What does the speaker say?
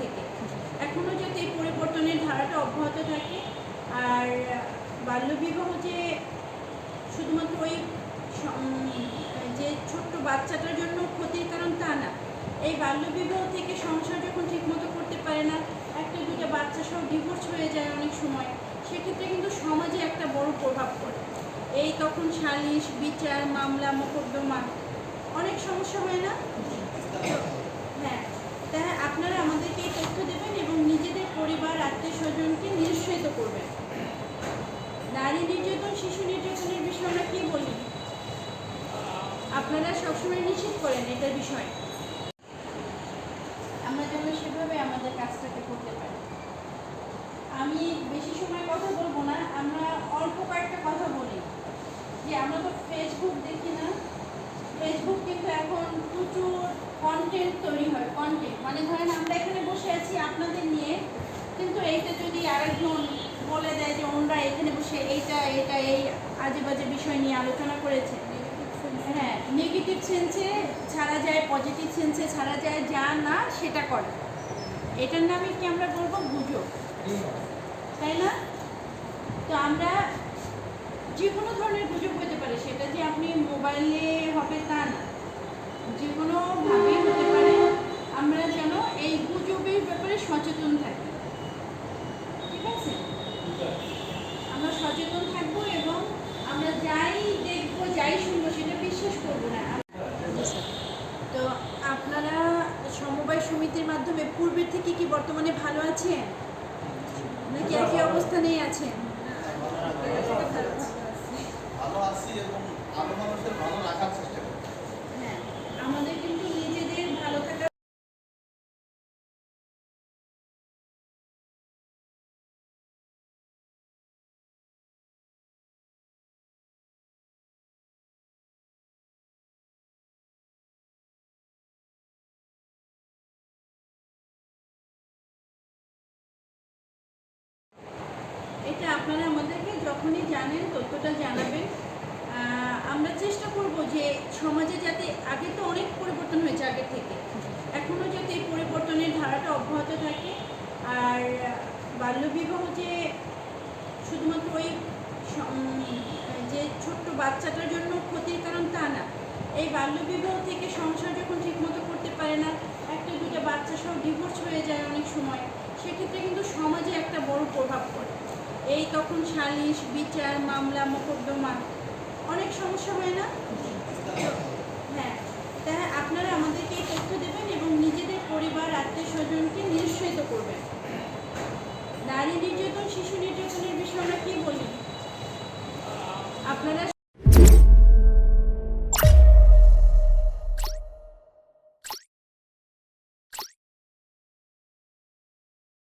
থেকে। এখনও যাতে এই পরিবর্তনের ধারাটা অব্যাহত থাকে। আর বাল্যবিবাহ যে শুধুমাত্র ওই যে ছোট্ট বাচ্চাটার জন্য ক্ষতির কারণ তা না। এই বাল্যবিবাহ থেকে সংসার যখন ঠিকমতো করতে পারে না, একটা দুটা বাচ্চা সহ ডিভোর্স হয়ে যায় অনেক সময়, সেক্ষেত্রে কিন্তু সমাজে একটা বড় প্রভাব পড়ে। এই তখন সালিশ, বিচার, মামলা, মোকদ্দমা, অনেক সমস্যা হয় না? হ্যাঁ তাই আপনারা আত্মীয় স্বজনকে নিরুৎসাহিত করবেন। নারী নির্যাতন শিশু নির্যাতনের বিষয়ে আমরা কি বলি? আপনারা সবসময় নিশ্চিত করেন এটার বিষয়ে। আমরা যেন সেভাবে আমাদের কাজটাকে করতে পারি। আমি বেশি সময় কথা বলব না আমরা অল্প কয়েকটা কথা বলি। যে আমরা তো ফেসবুক দেখি না। ফেসবুক কিন্তু এখন প্রচুর কন্টেন্ট তৈরি হয় কন্টেন্ট মানে ধরেন আমরা এখানে বসে আছি আপনাদের নিয়ে কিন্তু এইটা যদি আরেকজন বলে দেয় যে ওনরা এখানে বসে এইটা এটা এই আজে বাজে বিষয় নিয়ে আলোচনা করেছে। হ্যাঁ নেগেটিভ সেন্সে ছাড়া যায় পজিটিভ সেন্সে ছাড়া যায়, যা না সেটা করে। এটার নামে কি আমরা বলব? গুজব। তাই না? তো আমরা যে কোনো ধরনের গুজব হতে পারে, সেটা যে আপনি মোবাইলে হবে তা না। যে কোনোভাবে হতে পারে আমরা যেন এই গুজবের ব্যাপারে সচেতন থাকি ঠিক আছে আমরা সচেতন থাকব এবং আমরা যাই দেখব যাই শুনব সেটা বিশ্বাস করব না তো আপনারা সমবায় সমিতির মাধ্যমে পূর্বের থেকে কি বর্তমানে ভালো আছেন? নাকি একই অবস্থানেই আছেন? ভালো আছি এবং এটা আপনারা আমাদেরকে যখনই জানেন তথ্যটা জানাবেন। আমরা চেষ্টা করব যে সমাজে যাতে আগে তো অনেক পরিবর্তন হয়েছে আগে থেকে। এখনও যাতে এই পরিবর্তনের ধারাটা অব্যাহত থাকে। আর বাল্যবিবাহ যে শুধুমাত্র ওই যে ছোট্ট বাচ্চাটার জন্য ক্ষতির কারণ তা না। এই বাল্যবিবাহ থেকে সংসার যখন ঠিকমতো করতে পারে না, একটা দুটো বাচ্চা সহ ডিভোর্স সুপারিশ বিচার মামলা মোকদ্দমা। অনেক সমস্যা হয় না? হ্যাঁ। তাহলে আপনারা আমাদেরকে এই তথ্য দেবেন